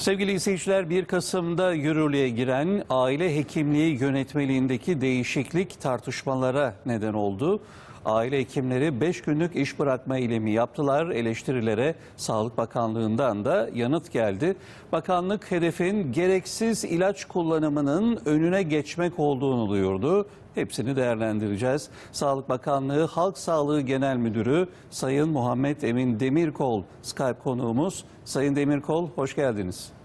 Sevgili izleyiciler 1 Kasım'da yürürlüğe giren aile hekimliği yönetmeliğindeki değişiklik tartışmalara neden oldu. Aile hekimleri 5 günlük iş bırakma eylemi yaptılar. Eleştirilere Sağlık Bakanlığı'ndan da yanıt geldi. Bakanlık hedefin gereksiz ilaç kullanımının önüne geçmek olduğunu duyurdu. Hepsini değerlendireceğiz. Sağlık Bakanlığı Halk Sağlığı Genel Müdürü Sayın Muhammed Emin Demirkol Skype konuğumuz. Sayın Demirkol hoş geldiniz.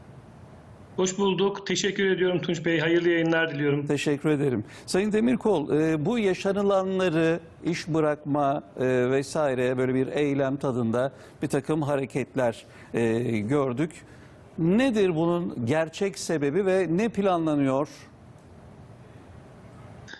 Hoş bulduk. Teşekkür ediyorum Tunç Bey. Hayırlı yayınlar diliyorum. Teşekkür ederim. Sayın Demirkol, e, bu yaşanılanları iş bırakma e, vesaire böyle bir eylem tadında bir takım hareketler e, gördük. Nedir bunun gerçek sebebi ve ne planlanıyor?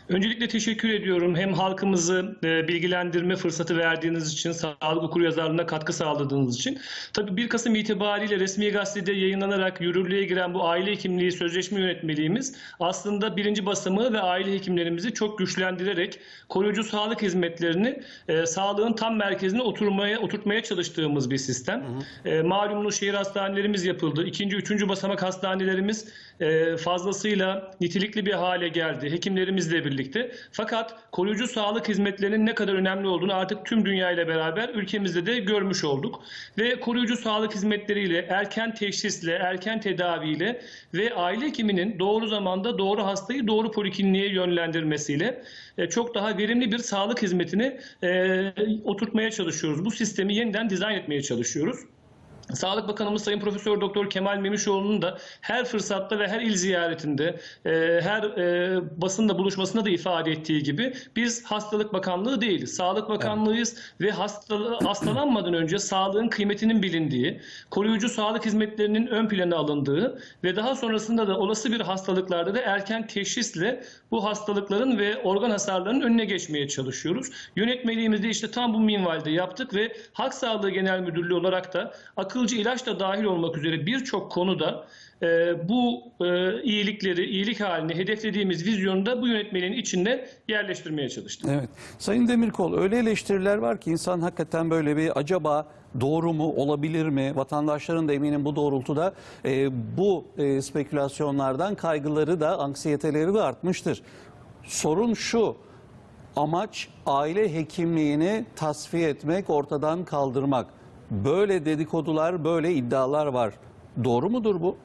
Öncelikle teşekkür ediyorum. Hem halkımızı e, bilgilendirme fırsatı verdiğiniz için, sağlık okuryazarlığına katkı sağladığınız için. Tabii 1 Kasım itibariyle resmi gazetede yayınlanarak yürürlüğe giren bu aile hekimliği sözleşme yönetmeliğimiz aslında birinci basamağı ve aile hekimlerimizi çok güçlendirerek koruyucu sağlık hizmetlerini e, sağlığın tam merkezine oturmaya oturtmaya çalıştığımız bir sistem. E, malumunuz şehir hastanelerimiz yapıldı. İkinci, üçüncü basamak hastanelerimiz e, fazlasıyla nitelikli bir hale geldi. Hekimlerimizle birlikte. Fakat koruyucu sağlık hizmetlerinin ne kadar önemli olduğunu artık tüm dünya ile beraber ülkemizde de görmüş olduk. Ve koruyucu sağlık hizmetleriyle, erken teşhisle, erken tedaviyle ve aile hekiminin doğru zamanda doğru hastayı doğru polikliniğe yönlendirmesiyle e, çok daha verimli bir sağlık hizmetini e, oturtmaya çalışıyoruz. Bu sistemi yeniden dizayn etmeye çalışıyoruz. Sağlık Bakanımız Sayın Profesör Doktor Kemal Memişoğlu'nun da her fırsatta ve her il ziyaretinde, e, her e, basınla buluşmasında da ifade ettiği gibi biz Hastalık Bakanlığı değiliz. Sağlık Bakanlığıyız ve hasta, hastalanmadan önce sağlığın kıymetinin bilindiği, koruyucu sağlık hizmetlerinin ön plana alındığı ve daha sonrasında da olası bir hastalıklarda da erken teşhisle bu hastalıkların ve organ hasarlarının önüne geçmeye çalışıyoruz. Yönetmeliğimizde işte tam bu minvalde yaptık ve Halk Sağlığı Genel Müdürlüğü olarak da akılcı ilaç da dahil olmak üzere birçok konuda e, bu e, iyilikleri, iyilik halini hedeflediğimiz vizyonu da bu yönetmeliğin içinde yerleştirmeye çalıştık. Evet. Sayın Demirkol öyle eleştiriler var ki insan hakikaten böyle bir acaba doğru mu olabilir mi? Vatandaşların da eminim bu doğrultuda e, bu e, spekülasyonlardan kaygıları da anksiyeteleri de artmıştır. Sorun şu. Amaç aile hekimliğini tasfiye etmek, ortadan kaldırmak. Böyle dedikodular, böyle iddialar var. Doğru mudur bu?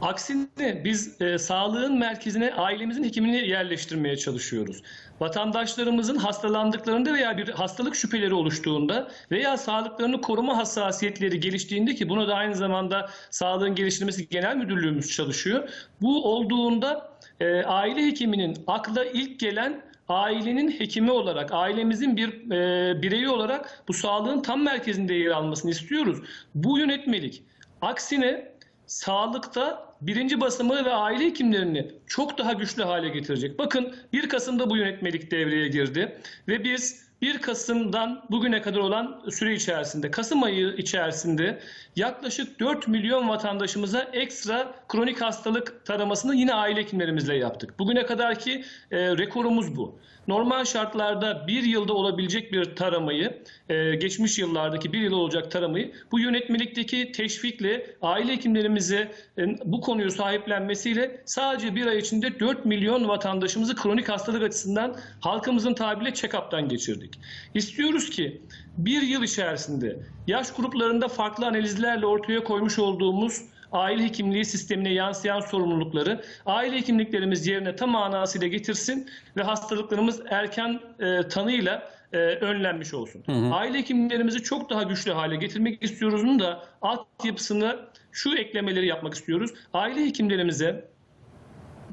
Aksine biz e, sağlığın merkezine ailemizin hekimini yerleştirmeye çalışıyoruz. Vatandaşlarımızın hastalandıklarında veya bir hastalık şüpheleri oluştuğunda veya sağlıklarını koruma hassasiyetleri geliştiğinde ki buna da aynı zamanda Sağlığın Geliştirmesi Genel Müdürlüğümüz çalışıyor. Bu olduğunda e, aile hekiminin akla ilk gelen ailenin hekimi olarak, ailemizin bir e, bireyi olarak bu sağlığın tam merkezinde yer almasını istiyoruz. Bu yönetmelik aksine sağlıkta birinci basamağı ve aile hekimlerini çok daha güçlü hale getirecek. Bakın 1 Kasım'da bu yönetmelik devreye girdi ve biz 1 Kasım'dan bugüne kadar olan süre içerisinde, Kasım ayı içerisinde yaklaşık 4 milyon vatandaşımıza ekstra kronik hastalık taramasını yine aile hekimlerimizle yaptık. Bugüne kadarki e, rekorumuz bu. Normal şartlarda bir yılda olabilecek bir taramayı, e, geçmiş yıllardaki bir yıl olacak taramayı bu yönetmelikteki teşvikle aile hekimlerimize e, bu konuyu sahiplenmesiyle sadece bir ay içinde 4 milyon vatandaşımızı kronik hastalık açısından halkımızın tabiriyle check-up'tan geçirdik. İstiyoruz ki bir yıl içerisinde yaş gruplarında farklı analizlerle ortaya koymuş olduğumuz aile hekimliği sistemine yansıyan sorumlulukları aile hekimliklerimiz yerine tam manasıyla getirsin ve hastalıklarımız erken e, tanıyla e, önlenmiş olsun. Aile hekimlerimizi çok daha güçlü hale getirmek istiyoruz. Da altyapısını şu eklemeleri yapmak istiyoruz. Aile hekimlerimize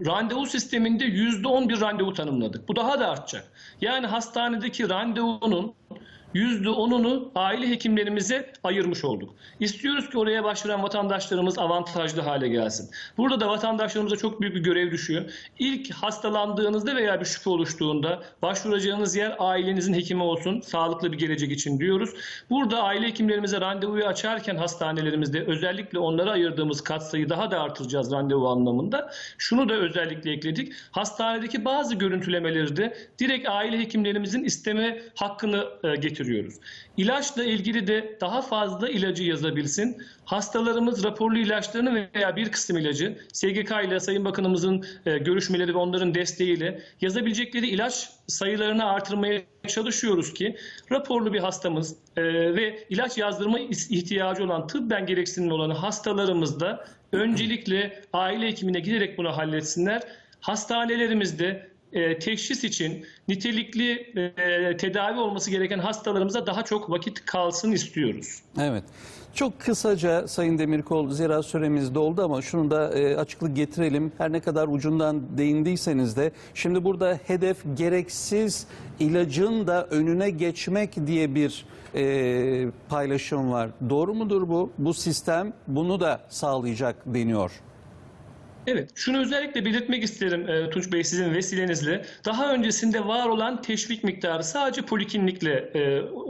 randevu sisteminde %10 bir randevu tanımladık. Bu daha da artacak. Yani hastanedeki randevunun %10'unu aile hekimlerimize ayırmış olduk. İstiyoruz ki oraya başvuran vatandaşlarımız avantajlı hale gelsin. Burada da vatandaşlarımıza çok büyük bir görev düşüyor. İlk hastalandığınızda veya bir şüphe oluştuğunda başvuracağınız yer ailenizin hekimi olsun, sağlıklı bir gelecek için diyoruz. Burada aile hekimlerimize randevuyu açarken hastanelerimizde özellikle onlara ayırdığımız katsayı daha da artıracağız randevu anlamında. Şunu da özellikle ekledik. Hastanedeki bazı görüntülemeleri de direkt aile hekimlerimizin isteme hakkını e, getiriyoruz getiriyoruz. İlaçla ilgili de daha fazla ilacı yazabilsin. Hastalarımız raporlu ilaçlarını veya bir kısım ilacı SGK ile Sayın Bakanımızın e, görüşmeleri ve onların desteğiyle yazabilecekleri ilaç sayılarını artırmaya çalışıyoruz ki raporlu bir hastamız e, ve ilaç yazdırma ihtiyacı olan tıbben gereksinimli olan hastalarımız da öncelikle aile hekimine giderek bunu halletsinler. Hastanelerimizde e, teşhis için nitelikli e, tedavi olması gereken hastalarımıza daha çok vakit kalsın istiyoruz. Evet. Çok kısaca Sayın Demirkol zira süremiz doldu ama şunu da e, açıklık getirelim. Her ne kadar ucundan değindiyseniz de şimdi burada hedef gereksiz ilacın da önüne geçmek diye bir e, paylaşım var. Doğru mudur bu? Bu sistem bunu da sağlayacak deniyor. Evet, şunu özellikle belirtmek isterim e, Tunç Bey sizin vesilenizle. Daha öncesinde var olan teşvik miktarı sadece poliklinikle e,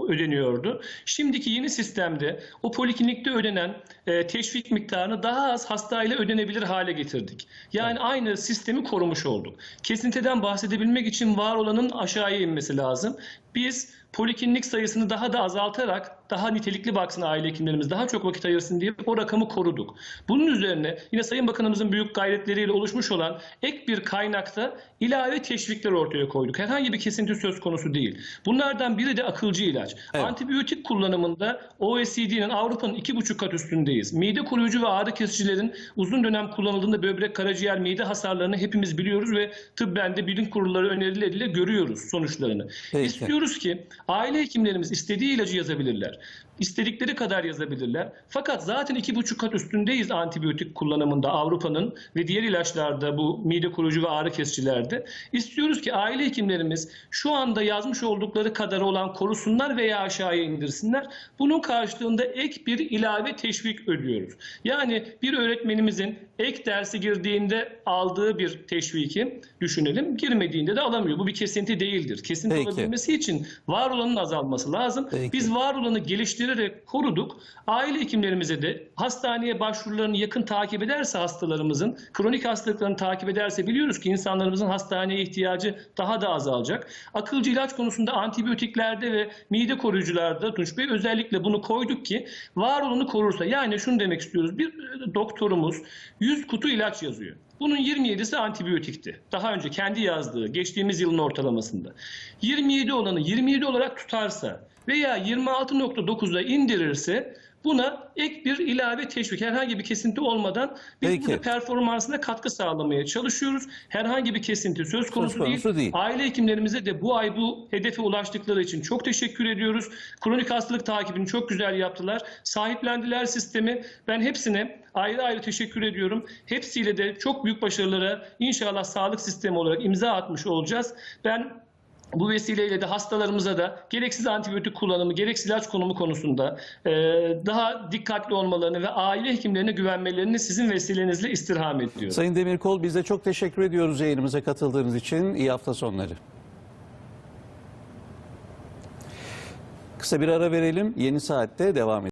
ödeniyordu. Şimdiki yeni sistemde o poliklinikte ödenen e, teşvik miktarını daha az hastayla ödenebilir hale getirdik. Yani aynı sistemi korumuş olduk. Kesintiden bahsedebilmek için var olanın aşağıya inmesi lazım. Biz poliklinik sayısını daha da azaltarak daha nitelikli baksın aile hekimlerimiz daha çok vakit ayırsın diye o rakamı koruduk. Bunun üzerine yine Sayın Bakanımızın büyük gayretleriyle oluşmuş olan ek bir kaynakta ilave teşvikler ortaya koyduk. Herhangi bir kesinti söz konusu değil. Bunlardan biri de akılcı ilaç. Evet. Antibiyotik kullanımında OECD'nin Avrupa'nın iki buçuk kat üstündeyiz. Mide koruyucu ve ağrı kesicilerin uzun dönem kullanıldığında böbrek, karaciğer, mide hasarlarını hepimiz biliyoruz ve tıbben de bilim kurulları önerileriyle görüyoruz sonuçlarını. Peki. İstiyoruz ki aile hekimlerimiz istediği ilacı yazabilirler. İstedikleri kadar yazabilirler. Fakat zaten iki buçuk kat üstündeyiz antibiyotik kullanımında Avrupa'nın ve diğer ilaçlarda bu mide koruyucu ve ağrı kesicilerde. İstiyoruz ki aile hekimlerimiz şu anda yazmış oldukları kadar olan korusunlar veya aşağıya indirsinler. Bunun karşılığında ek bir ilave teşvik ödüyoruz. Yani bir öğretmenimizin ek dersi girdiğinde aldığı bir teşviki düşünelim. Girmediğinde de alamıyor. Bu bir kesinti değildir. Kesinti Peki. olabilmesi için var olanın azalması lazım. Peki. Biz var olanı geliştirerek koruduk. Aile hekimlerimize de hastaneye başvurularını yakın takip ederse hastalarımızın, kronik hastalıklarını takip ederse biliyoruz ki insanlarımızın hastaneye ihtiyacı daha da azalacak. Akılcı ilaç konusunda antibiyotiklerde ve mide koruyucularda Tunç Bey özellikle bunu koyduk ki var olanı korursa. Yani şunu demek istiyoruz. Bir e, doktorumuz 100 kutu ilaç yazıyor. Bunun 27'si antibiyotikti. Daha önce kendi yazdığı geçtiğimiz yılın ortalamasında. 27 olanı 27 olarak tutarsa veya 26.9'a indirirse buna ek bir ilave teşvik herhangi bir kesinti olmadan biz Peki. burada performansına katkı sağlamaya çalışıyoruz. Herhangi bir kesinti söz konusu, konusu değil. Aile hekimlerimize de bu ay bu hedefe ulaştıkları için çok teşekkür ediyoruz. Kronik hastalık takibini çok güzel yaptılar. Sahiplendiler sistemi. Ben hepsine ayrı ayrı teşekkür ediyorum. Hepsiyle de çok büyük başarılara inşallah sağlık sistemi olarak imza atmış olacağız. Ben bu vesileyle de hastalarımıza da gereksiz antibiyotik kullanımı, gereksiz ilaç konumu konusunda e, daha dikkatli olmalarını ve aile hekimlerine güvenmelerini sizin vesilenizle istirham ediyorum. Sayın Demirkol biz de çok teşekkür ediyoruz yayınımıza katıldığınız için. İyi hafta sonları. Kısa bir ara verelim. Yeni saatte devam edelim.